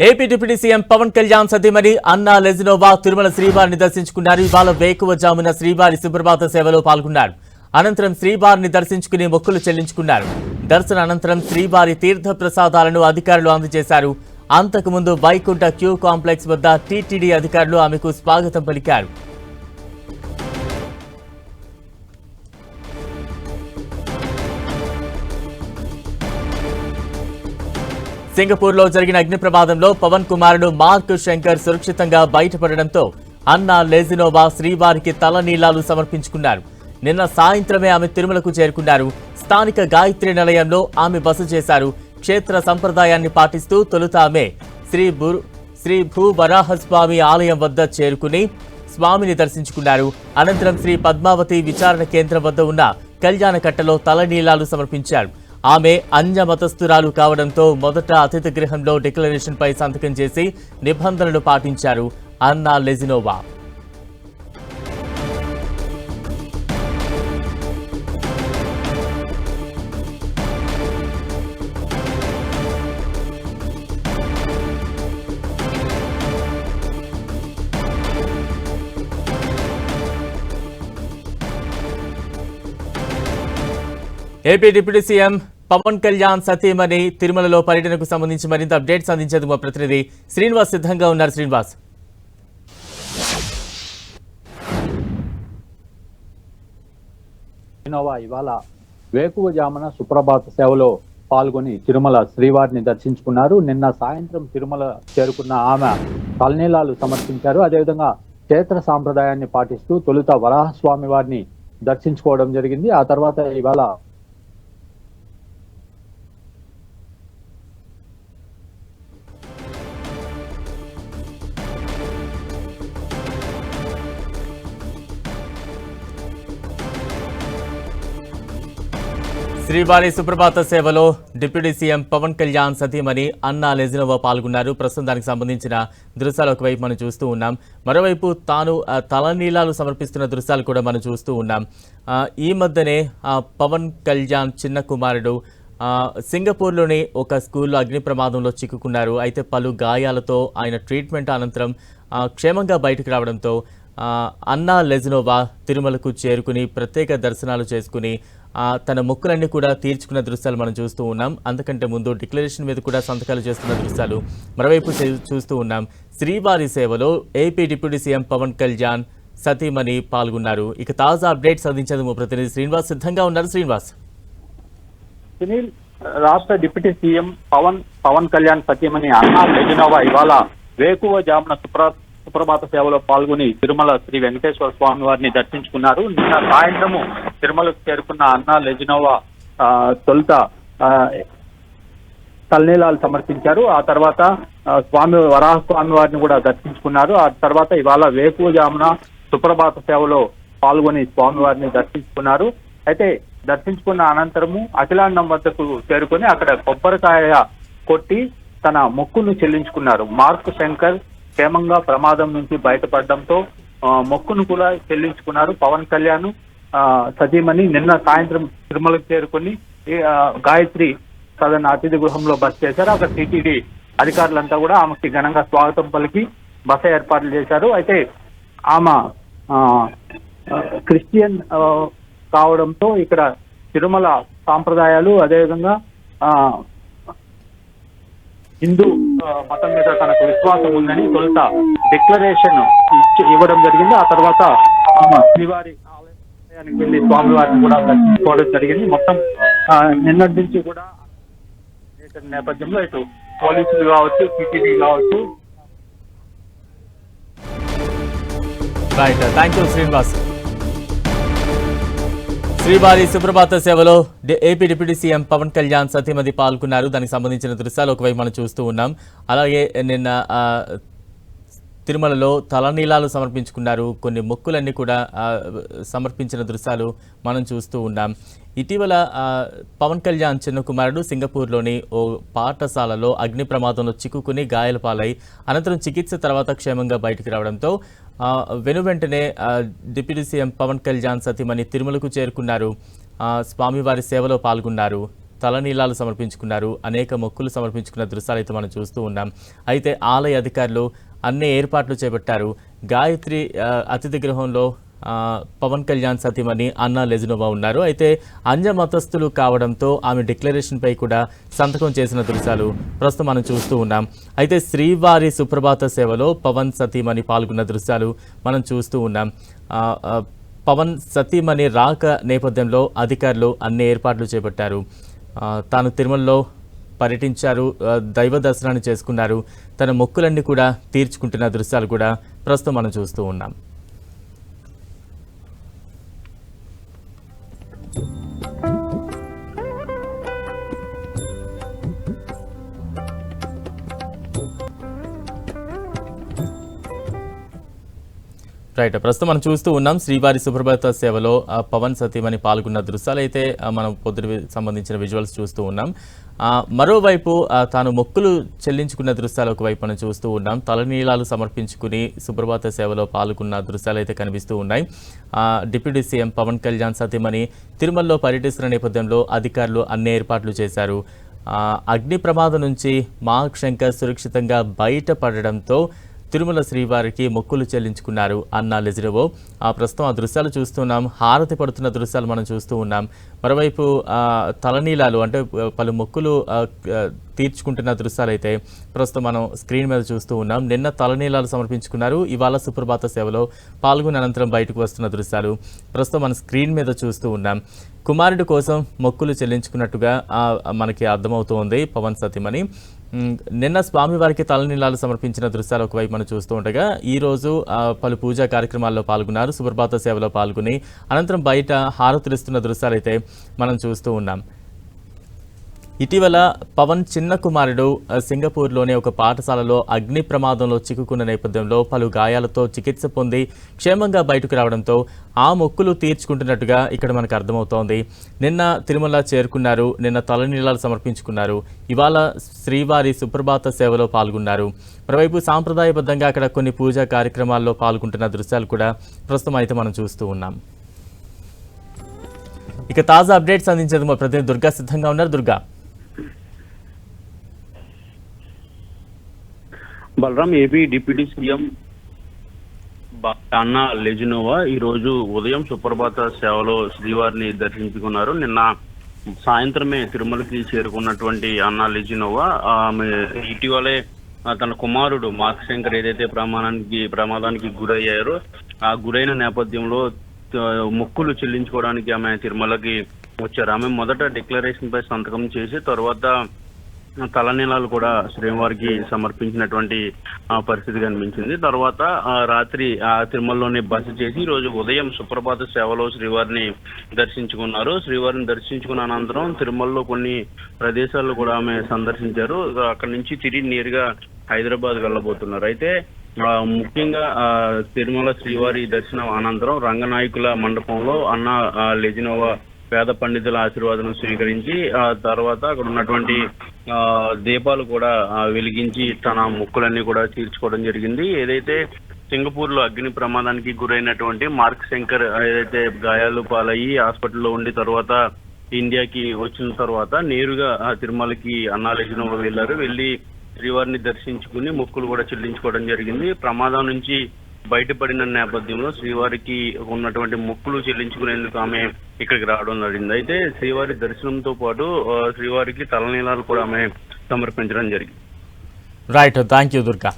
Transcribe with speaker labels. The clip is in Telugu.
Speaker 1: AP deputy CM Pawan Kalyan సతీమణి అన్నా లెజినోవా తిరుమల శ్రీవారిని దర్శించుకున్నారు. ఇవాళ వేకువజామున శ్రీవారి సుప్రభాత సేవలో పాల్గొన్నారు. అనంతరం శ్రీవారిని దర్శించుకుని మొక్కులు చెల్లించుకున్నారు. దర్శన అనంతరం శ్రీవారి తీర్థ ప్రసాదాలను అధికారులు అందజేశారు. అంతకుముందు వైకుంఠ క్యూ కాంప్లెక్స్ వద్ద టీటీడీ అధికారులు ఆమెకు స్వాగతం పలికారు. సింగపూర్లో జరిగిన అగ్ని ప్రమాదంలో పవన్ కుమారుడు మార్క్ శంకర్ సురక్షితంగా బయటపడడంతో అన్నా లెజినోవా శ్రీవారికి తల నీలాలు సమర్పించుకున్నారు. నిన్న సాయంత్రమే ఆమె తిరుమలకు చేరుకున్నారు. స్థానిక గాయత్రి నిలయంలో ఆమె బస చేశారు. క్షేత్ర సంప్రదాయాన్ని పాటిస్తూ తొలుత ఆమె శ్రీ భూ శ్రీ భూవరాహస్వామి ఆలయం వద్ద చేరుకుని స్వామిని దర్శించుకున్నారు. అనంతరం శ్రీ పద్మావతి విచారణ కేంద్రం వద్ద ఉన్న కళ్యాణకట్టలో తలనీలాలు సమర్పించారు. ఆమె అన్య మతస్థురాలు కావడంతో మొదట అతిథి గృహంలో డిక్లరేషన్ పై సంతకం చేసి నిబంధనలు పాటించారు Anna Lezhneva. AP deputy CM Pawan Kalyan సతీమణి తిరుమలలో పర్యటనకు సంబంధించి మరింత అప్డేట్స్ అందించేందుకు మా ప్రతినిధి శ్రీనివాస్ సిద్ధంగా ఉన్నారు. శ్రీనివాస్.
Speaker 2: ఇన్నోవా ఇవాళ వేకువజామున సుప్రభాత సేవలో పాల్గొని తిరుమల శ్రీవారిని దర్శించుకున్నారు. నిన్న సాయంత్రం తిరుమల చేరుకున్న ఆమె తలనీలాలు సమర్పించారు. అదేవిధంగా క్షేత్ర సాంప్రదాయాన్ని పాటిస్తూ తొలుత వరాహస్వామి వారిని దర్శించుకోవడం జరిగింది. ఆ తర్వాత ఇవాళ
Speaker 1: శ్రీవారి సుప్రభాత సేవలో డిప్యూటీ సీఎం పవన్ కళ్యాణ్ సతీమణి అన్నా లెజినోవా పాల్గొన్నారు. ప్రస్తుతం దానికి సంబంధించిన దృశ్యాలు ఒకవైపు మనం చూస్తూ ఉన్నాం. మరోవైపు తాను తలనీలాలు సమర్పిస్తున్న దృశ్యాలు కూడా మనం చూస్తూ ఉన్నాం. ఈ మధ్యనే పవన్ కళ్యాణ్ చిన్న కుమారుడు సింగపూర్లోని ఒక స్కూల్లో అగ్ని ప్రమాదంలో చిక్కుకున్నారు. అయితే పలు గాయాలతో ఆయన ట్రీట్మెంట్ అనంతరం క్షేమంగా బయటకు రావడంతో అన్నా లెజినోవా తిరుమలకు చేరుకుని ప్రత్యేక దర్శనాలు చేసుకుని తన మొక్కులన్నీ కూడా తీర్చుకున్న దృశ్యాలు మనం చూస్తూ ఉన్నాం. అంతకంటే ముందు డిక్లరేషన్ మీద కూడా సంతకాలు చేస్తున్న దృశ్యాలు మరోవైపు చూస్తూ ఉన్నాం. శ్రీవారి సేవలో AP deputy CM Pawan Kalyan సతీమణి పాల్గొన్నారు. ఇక తాజా అప్డేట్స్ అందించేందుకు మా ప్రతినిధి శ్రీనివాస్. సిద్ధంగా ఉన్నారు శ్రీనివాస్.
Speaker 2: సునీల్ రాష్ట్ర డిప్యూటీ సీఎం పవన్ పవన్ కళ్యాణ్ సతీమణి అన్నా లెజినోవా ఇవాళ వేకువ జామున సుప్ర సుప్రభాత సేవలో పాల్గొని తిరుమల శ్రీ వెంకటేశ్వర స్వామి వారిని దర్శించుకున్నారు. నిన్న సాయంత్రము తిరుమలకు చేరుకున్న అన్నా లెజినోవా తొలుత తల్నీలాలు సమర్పించారు. ఆ తర్వాత స్వామి వరాహ స్వామి వారిని కూడా దర్శించుకున్నారు. ఆ తర్వాత ఇవాళ వేకువజామున సుప్రభాత సేవలో పాల్గొని స్వామి వారిని దర్శించుకున్నారు. అయితే దర్శించుకున్న అనంతరము అఖిలాండం వద్దకు చేరుకొని అక్కడ కొబ్బరికాయ కొట్టి తన మొక్కును చెల్లించుకున్నారు. మార్క్ శంకర్ క్షేమంగా ప్రమాదం నుంచి బయటపడడంతో ఆ, మొక్కును కూడా చెల్లించుకున్నారు. పవన్ కళ్యాణ్ ఆ, సతీమణి నిన్న సాయంత్రం తిరుమలకు చేరుకొని గాయత్రి సదన్ అతిథి గృహంలో బస చేశారు. అక్కడ టీటీడీ అధికారులంతా కూడా ఆమెకి ఘనంగా స్వాగతం పలికి బస ఏర్పాట్లు చేశారు. అయితే ఆమె ఆ, క్రిస్టియన్ కావడంతో ఇక్కడ తిరుమల సాంప్రదాయాలు అదేవిధంగా ఆ, హిందూ మతం మీద తనకు విశ్వాసం ఉందని తొలుత డిక్లరేషన్ ఇవ్వడం జరిగింది. ఆ తర్వాత శ్రీవారి ఆలయానికి వెళ్ళి స్వామివారిని కూడా దర్శించుకోవడం జరిగింది. మొత్తం నిన్నటి నుంచి కూడా నేపథ్యంలో ఇటు పోలీసులు కావచ్చు సిటీవీ కావచ్చు.
Speaker 1: రైట్ థ్యాంక్ యూ శ్రీనివాస్ శ్రీవారి సుప్రభాత సేవలో AP deputy CM Pawan Kalyan సతీమతి పాల్గొన్నారు. దానికి సంబంధించిన దృశ్యాలు ఒకవైపు మనం చూస్తూ ఉన్నాం. అలాగే నిన్న తిరుమలలో తలనీలాలు సమర్పించుకున్నారు. కొన్ని మొక్కులన్నీ కూడా సమర్పించిన దృశ్యాలు మనం చూస్తూ ఉన్నాం. ఇటీవల పవన్ కళ్యాణ్ చిన్న కుమారుడు సింగపూర్లోని ఓ పాఠశాలలో అగ్ని ప్రమాదంలో చిక్కుకుని గాయాల పాలై అనంతరం చికిత్స తర్వాత క్షేమంగా బయటికి రావడంతో వెను వెంటనే డిప్యూటీ సీఎం పవన్ కళ్యాణ్ సతీమణి తిరుమలకు చేరుకున్నారు. స్వామివారి సేవలో పాల్గొన్నారు. తలనీలాలు సమర్పించుకున్నారు. అనేక మొక్కులు సమర్పించుకున్న దృశ్యాలు అయితే మనం చూస్తూ ఉన్నాం. అయితే ఆలయ అధికారులు అన్ని ఏర్పాట్లు చేపట్టారు. గాయత్రి అతిథి గృహంలో పవన్ కళ్యాణ్ సతీమణి అన్నా లెజినోవా ఉన్నారు. అయితే అంజ మతస్థులు కావడంతో ఆమె డిక్లరేషన్పై కూడా సంతకం చేసిన దృశ్యాలు ప్రస్తుతం మనం చూస్తూ ఉన్నాం. అయితే శ్రీవారి సుప్రభాత సేవలో పవన్ సతీమణి పాల్గొన్న దృశ్యాలు మనం చూస్తూ ఉన్నాం. పవన్ సతీమణి రాక నేపథ్యంలో అధికారులు అన్ని ఏర్పాట్లు చేపట్టారు. తాను తిరుమలలో పర్యటించారు దైవ దర్శనాన్ని చేసుకున్నారు. తన మొక్కులన్నీ కూడా తీర్చుకుంటున్న దృశ్యాలు కూడా ప్రస్తుతం మనం చూస్తూ ఉన్నాం. రైట్ ప్రస్తుతం మనం చూస్తూ ఉన్నాం శ్రీవారి సుప్రభాత సేవలో పవన్ సతీమణి పాల్గొన్న దృశ్యాలు అయితే మనం పొద్దున సంబంధించిన విజువల్స్ చూస్తూ ఉన్నాం. మరోవైపు తాను మొక్కులు చెల్లించుకున్న దృశ్యాలు ఒకవైపు మనం చూస్తూ ఉన్నాం. తలనీలాలు సమర్పించుకుని సుప్రభాత సేవలో పాల్గొన్న దృశ్యాలు అయితే కనిపిస్తూ ఉన్నాయి. డిప్యూటీ సీఎం పవన్ కళ్యాణ్ సతీమణి తిరుమలలో పర్యటిస్తున్న నేపథ్యంలో అధికారులు అన్ని ఏర్పాట్లు చేశారు. అగ్ని ప్రమాదం నుంచి మాక్ శంకర్ సురక్షితంగా బయటపడడంతో తిరుమల శ్రీవారికి మొక్కులు చెల్లించుకున్నారు అన్న లెజిరవో. ఆ ప్రస్తుతం ఆ దృశ్యాలు చూస్తున్నాం. హారతి పడుతున్న దృశ్యాలు మనం చూస్తూ ఉన్నాం. మరోవైపు తలనీలాలు అంటే పలు మొక్కులు తీర్చుకుంటున్న దృశ్యాలు అయితే ప్రస్తుతం మనం స్క్రీన్ మీద చూస్తూ ఉన్నాం. నిన్న తలనీలాలు సమర్పించుకున్నారు. ఇవాళ సుప్రభాత సేవలో పాల్గొన్న అనంతరం బయటకు వస్తున్న దృశ్యాలు ప్రస్తుతం మనం స్క్రీన్ మీద చూస్తూ ఉన్నాం. కుమారుడి కోసం మొక్కులు చెల్లించుకున్నట్టుగా మనకి అర్థమవుతోంది పవన్ సతీమణి. నిన్న స్వామివారికి తలనీలాలు సమర్పించిన దృశ్యాలు ఒకవైపు మనం చూస్తూ ఉండగా ఈరోజు పలు పూజా కార్యక్రమాల్లో పాల్గొన్నారు సుప్రభాత సేవలో పాల్గొని అనంతరం బయట హారతులిస్తున్న దృశ్యాలు అయితే మనం చూస్తూ ఉన్నాం. ఇటీవల పవన్ చిన్న కుమారుడు సింగపూర్లోనే సింగపూర్లోని ఒక పాఠశాలలో అగ్ని ప్రమాదంలో చిక్కుకున్న నేపథ్యంలో పలు గాయాలతో చికిత్స పొంది క్షేమంగా బయటకు రావడంతో ఆ మొక్కులు తీర్చుకుంటున్నట్టుగా ఇక్కడ మనకు అర్థమవుతోంది. నిన్న తిరుమల చేరుకున్నారు. నిన్న తలనీలాలు సమర్పించుకున్నారు. ఇవాళ శ్రీవారి సుప్రభాత సేవలో పాల్గొన్నారు. మరోవైపు సాంప్రదాయబద్ధంగా అక్కడ కొన్ని పూజా కార్యక్రమాల్లో పాల్గొంటున్న దృశ్యాలు కూడా ప్రస్తుతం అయితే మనం చూస్తూ ఉన్నాం. ఇక తాజా అప్డేట్స్ అందించేది మా ప్రతినిధి దుర్గా సిద్ధంగా ఉన్నారు. Durga.
Speaker 3: Balaram AP deputy CM Anna Lezhneva ఈ రోజు ఉదయం సుప్రభాత సేవలో శ్రీవారిని దర్శించుకున్నారు. నిన్న సాయంత్రమే తిరుమలకి చేరుకున్నటువంటి అన్నా లెజినోవా ఆమె ఇటీవలే తన కుమారుడు మార్క్ శంకర్ ఏదైతే ప్రమాణానికి ప్రమాదానికి గురయ్యారో ఆ గురైన నేపథ్యంలో మొక్కులు చెల్లించుకోవడానికి ఆమె తిరుమలకి వచ్చారు. ఆమె మొదట డిక్లరేషన్ పై సంతకం చేసి తర్వాత తలనీలాలు కూడా శ్రీవారికి సమర్పించినటువంటి పరిస్థితి కనిపించింది. తర్వాత ఆ, రాత్రి ఆ తిరుమలలోనే బస చేసి ఈ రోజు ఉదయం సుప్రభాత సేవలో శ్రీవారిని దర్శించుకున్నారు. శ్రీవారిని దర్శించుకున్న అనంతరం తిరుమలలో కొన్ని ప్రదేశాలు కూడా ఆమె సందర్శించారు. అక్కడి నుంచి తిరిగి నేరుగా హైదరాబాద్ వెళ్ళబోతున్నారు. అయితే ముఖ్యంగా ఆ, తిరుమల శ్రీవారి దర్శనం అనంతరం రంగనాయకుల మండపంలో అన్న లెజినోవా పేద పండితుల ఆశీర్వాదం స్వీకరించి ఆ తర్వాత అక్కడ ఉన్నటువంటి ఆ దీపాలు కూడా వెలిగించి తన మొక్కులన్నీ కూడా తీర్చుకోవడం జరిగింది. ఏదైతే సింగపూర్లో అగ్ని ప్రమాదానికి గురైనటువంటి మార్క్ శంకర్ ఏదైతే గాయాలు పాలయ్యి హాస్పిటల్లో ఉండి తర్వాత ఇండియాకి వచ్చిన తర్వాత నేరుగా తిరుమలకి అన్నాలేజన వెళ్ళారు. వెళ్ళి శ్రీవారిని దర్శించుకుని మొక్కులు కూడా చెల్లించుకోవడం జరిగింది. ప్రమాదం నుంచి బయటపడిన నేపథ్యంలో శ్రీవారికి ఉన్నటువంటి మొక్కులు చెల్లించుకునేందుకు ఆమె ఇక్కడికి రావడం జరిగింది. అయితే శ్రీవారి దర్శనంతో పాటు శ్రీవారికి తలనీలాలు కూడా ఆమె సమర్పించడం జరిగింది.
Speaker 1: Right thank you Durga